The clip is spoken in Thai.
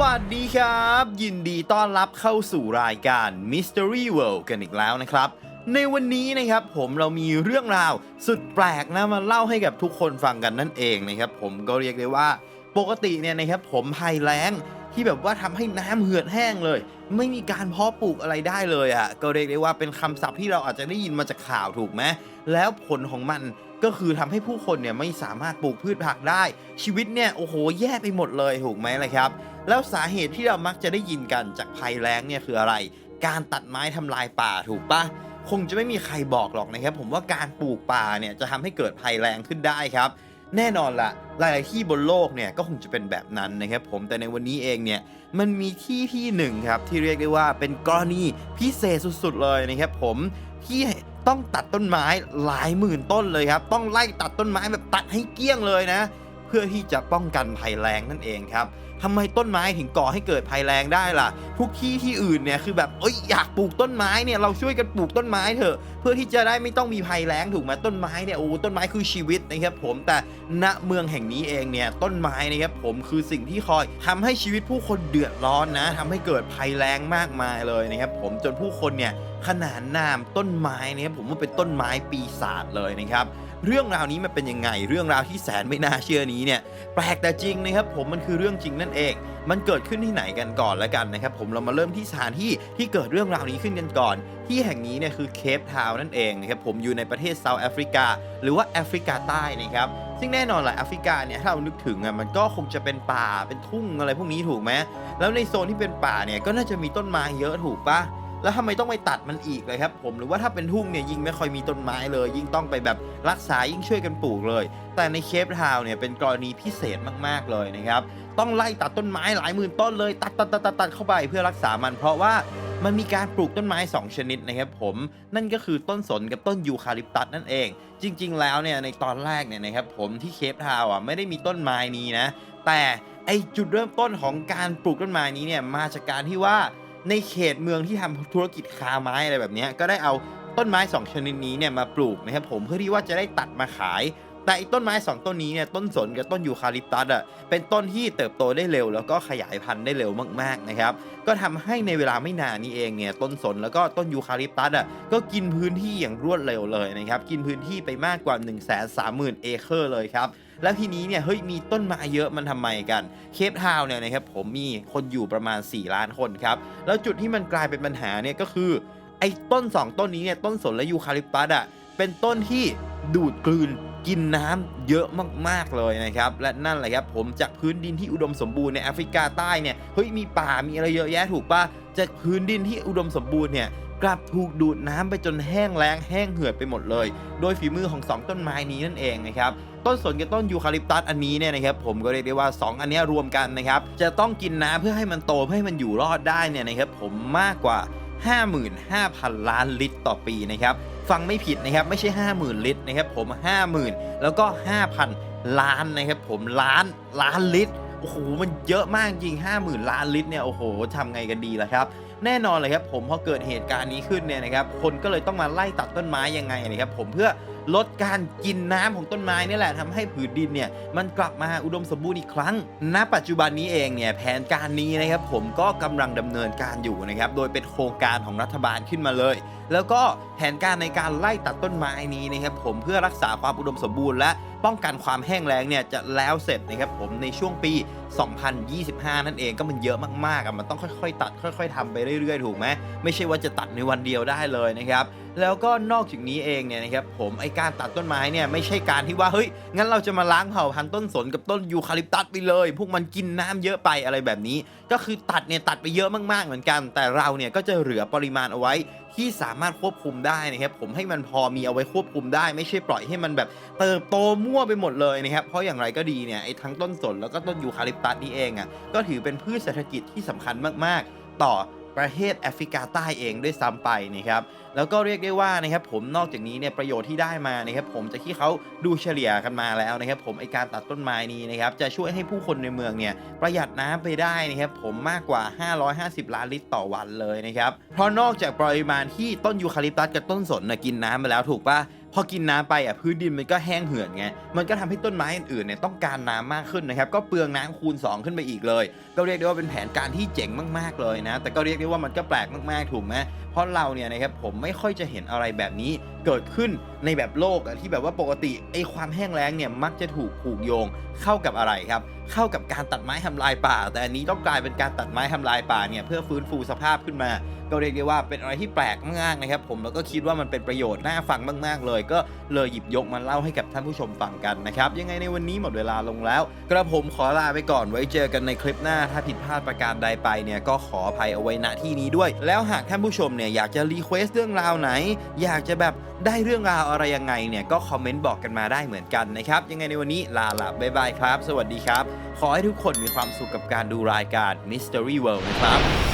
วัสดีครับ ยินดีต้อนรับเข้าสู่รายการ Mystery World กันอีกแล้วนะครับ ในวันนี้นะครับผมเรามีเรื่องราวสุดแปลกนะมาเล่าให้กับทุกคนฟังกันนั่นเองนะครับผมก็เรียกได้ว่าปกติเนี่ยนะครับผมภัยแล้งที่แบบว่าทำให้น้ำเหือดแห้งเลย ไม่มีการเพาะปลูกอะไรได้เลยอะ่ะก็เรียกได้ว่าเป็นคำศัพท์ที่เราอาจจะได้ยินมาจากข่าวถูกไหมแล้วผลของมันก็คือทำให้ผู้คนเนี่ยไม่สามารถปลูกพืชผักได้ ชีวิตเนี่ยโอ้โหแย่ไปหมดเลยถูกไหมล่ะครับ แล้วสาเหตุที่เรามักจะได้ยินกันจากภัยแล้งเนี่ยคืออะไร การตัดไม้ทำลายป่าถูกปะคงจะไม่มีใครบอกหรอกนะครับ ผมว่าการปลูกป่าเนี่ยจะทำให้เกิดภัยแล้งขึ้นได้ครับ แน่นอนละหลายๆที่บนโลกเนี่ยก็คงจะเป็นแบบนั้นนะครับผมแต่ในวันนี้เองเนี่ยมันมีที่ที่หนึ่งครับที่เรียกได้ว่าเป็นกรณีพิเศษสุดๆเลยนะครับผมที่ต้องตัดต้นไม้หลายหมื่นต้นเลยครับ ต้องไล่ตัดต้นไม้แบบตัดให้เกลี้ยงเลยนะ เพื่อที่จะป้องกันภัยแล้งนั่นเองครับ ทำไมต้นไม้ถึงก่อให้เกิดภัยแล้งได้ล่ะทุกที่ที่อื่นเนี่ยคือแบบเอ้ยอยากปลูกต้นไม้เนี่ยเราช่วยกันปลูกต้นไม้เถอะ เพื่อที่จะได้ไม่ต้องมีภัยแล้งถูกไหมต้นไม้เนี่ยโอ้ต้นไม้คือชีวิตนะครับผมแต่ณเมืองแห่งนี้เองเนี่ยต้นไม้นะครับผมคือสิ่งที่คอยทำให้ชีวิตผู้คนเดือดร้อนนะทำให้เกิดภัยแล้งมากมายเลยนะครับผมจนผู้คนเนี่ยขนานนามต้นไม้นะครับผมว่าเป็นต้นไม้ปีศาจเลยนะครับ เรื่องราวนี้มันเป็นยังไง เรื่องราวที่แสนไม่น่าเชื่อนี้เนี่ยแปลกแต่จริงนะครับผมมันคือเรื่องจริงนั่นเอง มันเกิดขึ้นที่ไหนกันก่อนแล้วกันนะครับผมเรามาเริ่มที่สถานที่ที่เกิดเรื่องราวนี้ขึ้นกันก่อน ที่แห่งนี้เนี่ยคือเคปทาวน์นั่นเองนะครับผมอยู่ในประเทศเซาท์แอฟริกา หรือว่าแอฟริกาใต้นะครับซึ่งแน่นอนแหละแอฟริกาเนี่ยถ้าเรานึกถึงอะมันก็คงจะเป็นป่าเป็นทุ่งอะไรพวกนี้ถูกไหมแล้วในโซนที่เป็นป่าเนี่ยก็น่าจะมีต้นไม้เยอะถูกปะ แล้วทำไมต้องไปตัดมันอีกเลยครับผมหรือว่าถ้าเป็นทุ่งเนี่ยยิ่งไม่ค่อยมีต้นไม้เลย ยิ่งต้องไปแบบรักษายิ่งช่วยกันปลูกเลย แต่ในเคปทาว์เนี่ยเป็นกรณีพิเศษมากๆเลยนะครับต้องไล่ตัดต้นไม้หลายหมื่นต้นเลยตัดตัดตัดตัดตัดเข้าไปเพื่อรักษามัน เพราะว่ามันมีการปลูกต้นไม้ 2 ชนิดนะครับผมนั่นก็คือต้นสนกับต้นยูคาลิปตัสนั่นเอง จริง ๆ แล้วเนี่ยในตอนแรกเนี่ยนะครับผมที่เคปทาว์อะไม่ได้มีต้นไม้นี้นะ แต่ไอจุดเริ่มต้นของการปลูกต้นไม้นี้เนี่ยมาจากการที่ว่า ในเขตเมืองที่ทำธุรกิจค้าไม้อะไรแบบนี้ก็ได้เอาต้นไม้ 2 ชนิดนี้เนี่ยมาปลูกนะครับผมเพื่อที่ว่าจะได้ตัดมาขาย แต่ไอ้ต้นไม้ 2 ต้นนี้เนี่ยต้นสนกับต้นยูคาลิปตัสอะเป็นต้นที่เติบโตได้เร็ว แล้วก็ขยายพันธุ์ได้เร็วมากๆนะครับก็ทำให้ในเวลาไม่นานนี้เองเนี่ยต้นสนแล้วก็ต้นยูคาลิปตัสอะก็กินพื้นที่อย่างรวดเร็วเลยนะครับกินพื้นที่ไปมากกว่า 1 3 0 0 0 0เอเคอร์เลยครับ แล้วทีนี้เนี่ยเฮ้ยมีต้นไม้เยอะมันทำไมกัน เคปทาวน์เนี่ยนะครับผมมีคนอยู่ประมาณ 4 ล้านคนครับ แล้วจุดที่มันกลายเป็นปัญหาเนี่ยก็คือ ไอ้ต้น 2 ต้นนี้เนี่ยต้นสนและยูคาลิปตัสอะเป็นต้นที่ดูดกลืนกินน้ำเยอะมากๆเลยนะครับ และนั่นแหละครับผมจากพื้นดินที่อุดมสมบูรณ์ในแอฟริกาใต้เนี่ยเฮ้ยมีป่ามีอะไรเยอะแยะถูกปะจากพื้นดินที่อุดมสมบูรณ์เนี่ย กลับถูกดูดน้ำไปจนแห้งแล้งแห้งเหือดไปหมดเลย โดยฝีมือของ 2 ต้นไม้นี้นั่นเองนะครับต้นสนกับต้นยูคาลิปตัสอันนี้เนี่ยนะครับผมก็เรียกได้ว่า 2 อันนี้รวมกันนะครับจะต้องกินน้ำเพื่อให้มันโตเพื่อให้มันอยู่รอดได้เนี่ยนะครับผมมากกว่า 55,000 ล้านลิตรต่อปีนะครับฟังไม่ผิดนะครับไม่ใช่ 50,000 ลิตรนะครับผม 50,000 แล้วก็ 5,000 ล้านนะครับผมล้านล้านลิตรโอ้โหมันเยอะมากจริง 50,000 ล้านลิตรเนี่ยโอ้โหทำไงกันดีล่ะครับ แน่นอนเลยครับผมพอเกิดเหตุการณ์นี้ขึ้นเนี่ยนะครับคนก็เลยต้องมาไล่ตัดต้นไม้ยังไงนะครับผมเพื่อลดการกินน้ำของต้นไม้นี่แหละทำให้ผืนดินเนี่ยมันกลับมาอุดมสมบูรณ์อีกครั้ง ณ ปัจจุบันนี้เองเนี่ยแผนการนี้นะครับผมก็กำลังดำเนินการอยู่นะครับโดยเป็นโครงการของรัฐบาลขึ้นมาเลย แล้วก็แผนการในการไล่ตัดต้นไม้นี้นะครับผมเพื่อรักษาความอุดมสมบูรณ์และป้องกันความแห้งแล้งเนี่ยจะแล้วเสร็จนะครับผมในช่วงปี 2025 นั่นเองก็มันเยอะมากๆอะมันต้องค่อยๆ ตัดค่อย ๆทำไปเรื่อยๆ ถูกไหมไม่ใช่ว่าจะตัดในวันเดียวได้เลยนะครับแล้วก็นอกจากนี้เองเนี่ยนะครับผมไอการตัดต้นไม้เนี่ยไม่ใช่การที่ว่าเฮ้ยงั้นเราจะมาล้างเผ่าพันธุ์ต้นสนกับต้นยูคาลิปตัสไปเลย พวกมันกินน้ำเยอะไปอะไรแบบนี้ ก็คือตัดเนี่ยตัดไปเยอะมากๆเหมือนกัน แต่เราเนี่ยก็จะเหลือปริมาณเอาไว้ ที่สามารถควบคุมได้นะครับผมให้มันพอมีเอาไว้ควบคุมได้ ไม่ใช่ปล่อยให้มันแบบเติบโตมั่วไปหมดเลยนะครับเพราะอย่างไรก็ดีเนี่ยไอ้ทั้งต้นสนแล้วก็ต้นยูคาลิปตัสนี่เองอะก็ถือเป็นพืชเศรษฐกิจที่สำคัญมากๆ ต่อ ประเทศแอฟริกาใต้เองด้วยซ้ำไปนะครับแล้วก็เรียกได้ว่านะครับผมนอกจากนี้เนี่ยประโยชน์ที่ได้มานะครับผมจากที่เขาดูเฉลี่ยกันมาแล้วนะครับผมไอการตัดต้นไม้นี้นะครับจะช่วยให้ผู้คนในเมืองเนี่ยประหยัดน้ำไปได้นะครับผมมากกว่า 550 ล้านลิตรต่อวันเลยนะครับเพราะนอกจากปริมาณที่ต้นยูคาลิปตัสกับต้นสนนะกินน้ำไปแล้วถูกปะ พอกินน้ำไปอะพื้นดินมันก็แห้งเหือดไงมันก็ทำให้ต้นไม้อื่นๆเนี่ยต้องการน้ำมากขึ้นนะครับก็เปลืองน้ำคูณ 2 ขึ้นไปอีกเลย ก็เรียกได้ว่าเป็นแผนการที่เจ๋งมากๆเลยนะ แต่ก็เรียกได้ว่ามันก็แปลกมากๆถูกไหมเพราะเราเนี่ยนะครับผมไม่ค่อยจะเห็นอะไรแบบนี้ เกิดขึ้นในแบบโลกที่แบบว่าปกติไอ้ความแห้งแล้งเนี่ยมักจะถูกผูกโยงเข้ากับอะไรครับ เข้ากับการตัดไม้ทำลายป่า แต่อันนี้ต้องกลายเป็นการตัดไม้ทำลายป่าเนี่ยเพื่อฟื้นฟูสภาพขึ้นมา ก็เรียกได้ว่าเป็นอะไรที่แปลกมากๆนะครับ ผมแล้วก็คิดว่ามันเป็นประโยชน์น่าฟังมาก ๆ เลย ก็เลยหยิบยกมาเล่าให้กับท่านผู้ชมฟังกันนะครับยังไงในวันนี้หมดเวลาลงแล้ว กระผมขอลาไปก่อนไว้เจอกันในคลิปหน้าถ้าผิดพลาดประการใดไปเนี่ยก็ขออภัยเอาไว้ณที่นี้ด้วย แล้วหากท่านผู้ชมเนี่ยอยากจะรีเควสเรื่องราวไหน อยากจะแบบได้เรื่องราวอะไรยังไงเนี่ยก็คอมเมนต์บอกกันมาได้เหมือนกันนะครับ ยังไงในวันนี้ลาละบ๊ายบายครับ สวัสดีครับ ขอให้ทุกคนมีความสุขกับการดูรายการ Mystery World นะครับ